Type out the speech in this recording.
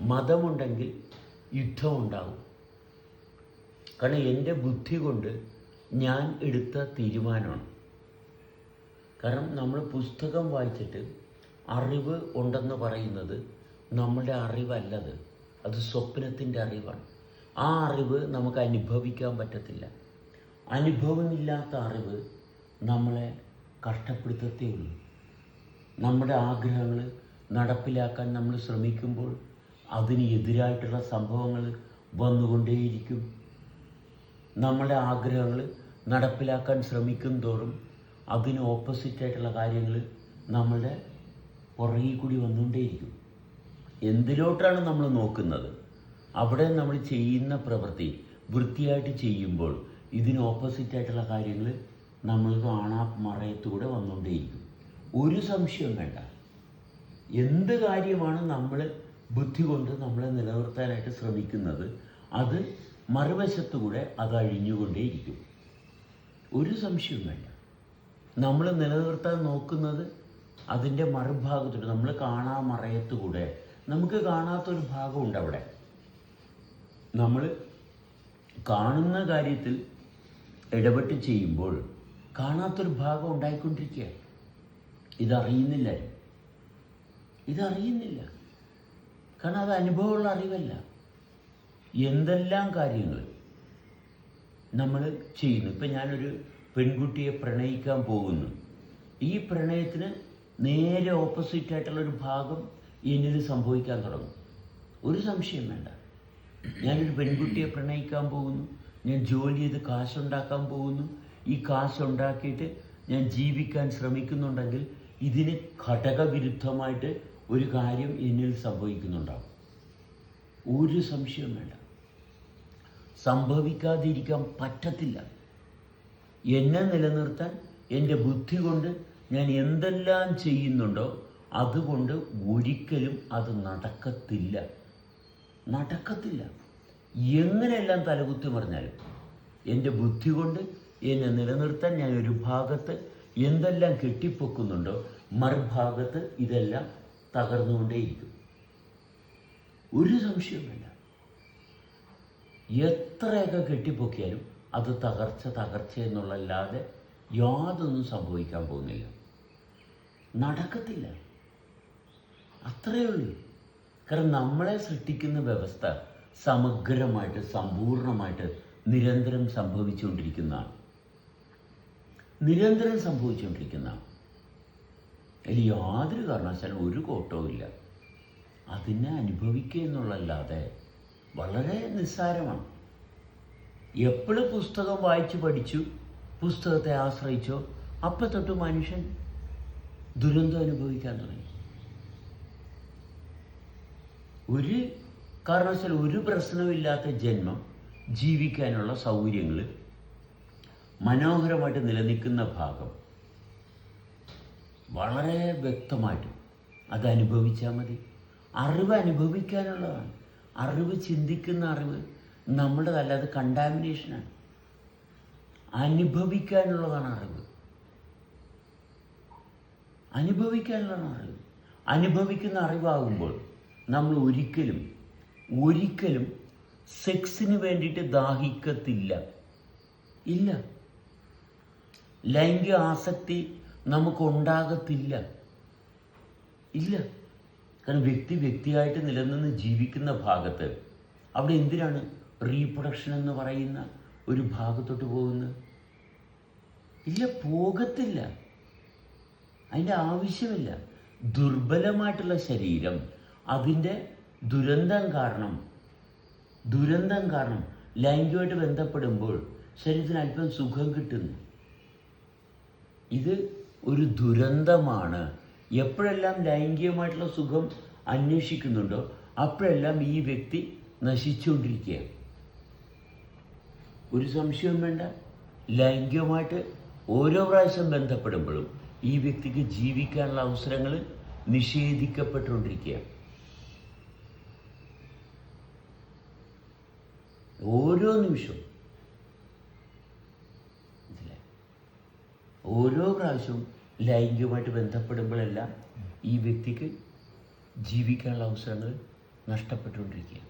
മതമുണ്ടെങ്കിൽ യുദ്ധമുണ്ടാകും കാരണം എന്റെ ബുദ്ധി കൊണ്ട് ഞാൻ എടുത്ത തീരുമാനമാണ്. കാരണം നമ്മൾ പുസ്തകം വായിച്ചിട്ട് അറിവ് ഉണ്ടെന്ന് പറയുന്നത് നമ്മുടെ അറിവല്ലത്. അത് സ്വപ്നത്തിന്റെ അറിവാണ്. ആ അറിവ് നമുക്ക് അനുഭവിക്കാൻ പറ്റത്തില്ല. അനുഭവമില്ലാത്ത അറിവ് നമ്മളെ കഷ്ടപ്പെടുത്തത്തേ ഉള്ളൂ. നമ്മുടെ ആഗ്രഹങ്ങൾ നടപ്പിലാക്കാൻ നമ്മൾ ശ്രമിക്കുമ്പോൾ അതിന് എതിരായിട്ടുള്ള സംഭവങ്ങൾ വന്നുകൊണ്ടേയിരിക്കും. നമ്മുടെ ആഗ്രഹങ്ങൾ നടപ്പിലാക്കാൻ ശ്രമിക്കും തോറും അതിന് ഓപ്പോസിറ്റായിട്ടുള്ള കാര്യങ്ങൾ നമ്മളുടെ പുറകിൽ കൂടി വന്നുകൊണ്ടേയിരിക്കും. എന്തിലോട്ടാണ് നമ്മൾ നോക്കുന്നത്? അവിടെ നമ്മൾ ചെയ്യുന്ന പ്രവൃത്തി വൃത്തിയായിട്ട് ചെയ്യുമ്പോൾ ഇതിന് ഓപ്പോസിറ്റായിട്ടുള്ള കാര്യങ്ങൾ നമ്മൾ കാണാ മറയത്തൂടെ വന്നുകൊണ്ടേയിരിക്കും. ഒരു സംശയം വേണ്ട. എന്ത് കാര്യമാണ് നമ്മൾ ബുദ്ധി കൊണ്ട് നമ്മളെ നിലനിർത്താനായിട്ട് ശ്രമിക്കുന്നത് അത് മറുവശത്തുകൂടെ അത് അഴിഞ്ഞുകൊണ്ടേയിരിക്കും. ഒരു സംശയവും വേണ്ട. നമ്മൾ നിലനിർത്താൻ നോക്കുന്നത് അതിന്റെ മറുഭാഗത്തോട്ട് നമ്മൾ കാണാ മറയത്തുകൂടെ. നമുക്ക് കാണാത്തൊരു ഭാഗമുണ്ട് അവിടെ. നമ്മൾ കാണുന്ന കാര്യത്തിൽ ഇടപെട്ട് ചെയ്യുമ്പോൾ കാണാത്തൊരു ഭാഗം ഉണ്ടായിക്കൊണ്ടിരിക്കുക ഇതറിയുന്നില്ല. ഇതറിയുന്നില്ല. കാരണം അത് അനുഭവമുള്ള അറിവല്ല. എന്തെല്ലാം കാര്യങ്ങൾ നമ്മൾ ചെയ്യുന്നു. ഇപ്പം ഞാനൊരു പെൺകുട്ടിയെ പ്രണയിക്കാൻ പോകുന്നു. ഈ പ്രണയത്തിന് നേരെ ഓപ്പോസിറ്റ് ആയിട്ടുള്ളൊരു ഭാഗം എന്നിൽ സംഭവിക്കാൻ തുടങ്ങും. ഒരു സംശയം വേണ്ട. ഞാനൊരു പെൺകുട്ടിയെ പ്രണയിക്കാൻ പോകുന്നു. ഞാൻ ജോലി ചെയ്ത് കാശുണ്ടാക്കാൻ പോകുന്നു. ഈ കാശുണ്ടാക്കിയിട്ട് ഞാൻ ജീവിക്കാൻ ശ്രമിക്കുന്നുണ്ടെങ്കിൽ ഇതിന് ഘടകവിരുദ്ധമായിട്ട് ഒരു കാര്യം എന്നിൽ സംഭവിക്കുന്നുണ്ടാവും. ഒരു സംശയം വേണ്ട. സംഭവിക്കാതിരിക്കാൻ പറ്റത്തില്ല. എന്നെ നിലനിർത്താൻ എന്റെ ബുദ്ധി കൊണ്ട് ഞാൻ എന്തെല്ലാം ചെയ്യുന്നുണ്ടോ അതുകൊണ്ട് ഒരിക്കലും അത് നടക്കത്തില്ല. നടക്കത്തില്ല. എങ്ങനെയെല്ലാം തലകുത്തി പറഞ്ഞാലും എന്റെ ബുദ്ധി കൊണ്ട് എന്നെ നിലനിർത്താൻ ഞാൻ ഒരു ഭാഗത്ത് എന്തെല്ലാം കെട്ടിപ്പൊക്കുന്നുണ്ടോ മറുഭാഗത്ത് ഇതെല്ലാം തകർന്നുകൊണ്ടേയിരിക്കും ഒരു സംശയവുമില്ല എത്രയൊക്കെ കെട്ടിപ്പൊക്കിയാലും അത് തകർച്ച തകർച്ച എന്നുള്ളല്ലാതെ യാതൊന്നും സംഭവിക്കാൻ പോകുന്നില്ല. നടക്കത്തില്ല. അത്രയേ ഉള്ളൂ കാരണം നമ്മളെ സൃഷ്ടിക്കുന്ന വ്യവസ്ഥ സമഗ്രമായിട്ട് സമ്പൂർണമായിട്ട് നിരന്തരം സംഭവിച്ചുകൊണ്ടിരിക്കുന്നതാണ്. നിരന്തരം സംഭവിച്ചുകൊണ്ടിരിക്കുന്നതാണ്. അതിൽ യാതൊരു കാരണവശാലും ഒരു കോട്ടവും ഇല്ല. അതിനെ അനുഭവിക്കുക എന്നുള്ളല്ലാതെ വളരെ നിസ്സാരമാണ്. എപ്പോഴും പുസ്തകം വായിച്ചു പഠിച്ചു പുസ്തകത്തെ ആശ്രയിച്ചോ അപ്പം തൊട്ട് മനുഷ്യൻ ദുരന്തം അനുഭവിക്കാൻ തുടങ്ങി. ഒരു കാരണവശാൽ ഒരു പ്രശ്നമില്ലാത്ത ജന്മം ജീവിക്കാനുള്ള സൗകര്യങ്ങൾ മനോഹരമായിട്ട് നിലനിൽക്കുന്ന ഭാഗം വളരെ വ്യക്തമായിട്ട് അത് അനുഭവിച്ചാൽ മതി. അറിവ് അനുഭവിക്കാനുള്ളതാണ്. അറിവ് ചിന്തിക്കുന്ന അറിവ് നമ്മുടേതല്ല അത് കണ്ടാമിനേഷനാണ് അനുഭവിക്കാനുള്ളതാണ് അറിവ്. അനുഭവിക്കാനുള്ളതാണ് അറിവ്. അനുഭവിക്കുന്ന അറിവാകുമ്പോൾ നമ്മൾ ഒരിക്കലും ഒരിക്കലും സെക്സിന് വേണ്ടിയിട്ട് ദാഹിക്കത്തില്ല. ഇല്ല. ലൈംഗിക ആസക്തി നമുക്കുണ്ടാകത്തില്ല. ഇല്ല. കാരണം വ്യക്തി വ്യക്തിയായിട്ട് നിലനിന്ന് ജീവിക്കുന്ന ഭാഗത്ത് അവിടെ എന്തിനാണ് റീപ്രൊഡക്ഷൻ എന്ന് പറയുന്ന ഒരു ഭാഗത്തോട്ട് പോകുന്നത്? ഇല്ല പോകത്തില്ല. അതിന്റെ ആവശ്യമില്ല. ദുർബലമായിട്ടുള്ള ശരീരം അതിന്റെ ദുരന്തം കാരണം ദുരന്തം കാരണം ലൈംഗികമായിട്ട് ബന്ധപ്പെടുമ്പോൾ ശരീരത്തിന് അല്പം സുഖം കിട്ടുന്നു. ഇത് ഒരു ദുരന്തമാണ്. എപ്പോഴെല്ലാം ലൈംഗികമായിട്ടുള്ള സുഖം അന്വേഷിക്കുന്നുണ്ടോ അപ്പോഴെല്ലാം ഈ വ്യക്തി നശിച്ചുകൊണ്ടിരിക്കുകയാണ് ഒരു സംശയവും വേണ്ട. ലൈംഗികമായിട്ട് ഓരോ പ്രാവശ്യം ബന്ധപ്പെടുമ്പോഴും ഈ വ്യക്തിക്ക് ജീവിക്കാനുള്ള അവസരങ്ങൾ നിഷേധിക്കപ്പെട്ടുകൊണ്ടിരിക്കുകയാണ് ഓരോ നിമിഷവും ഓരോ പ്രാവശ്യവും ലൈംഗികമായിട്ട് ബന്ധപ്പെടുമ്പോഴെല്ലാം ഈ വ്യക്തിക്ക് ജീവിക്കാനുള്ള അവസരങ്ങൾ നഷ്ടപ്പെട്ടുകൊണ്ടിരിക്കുക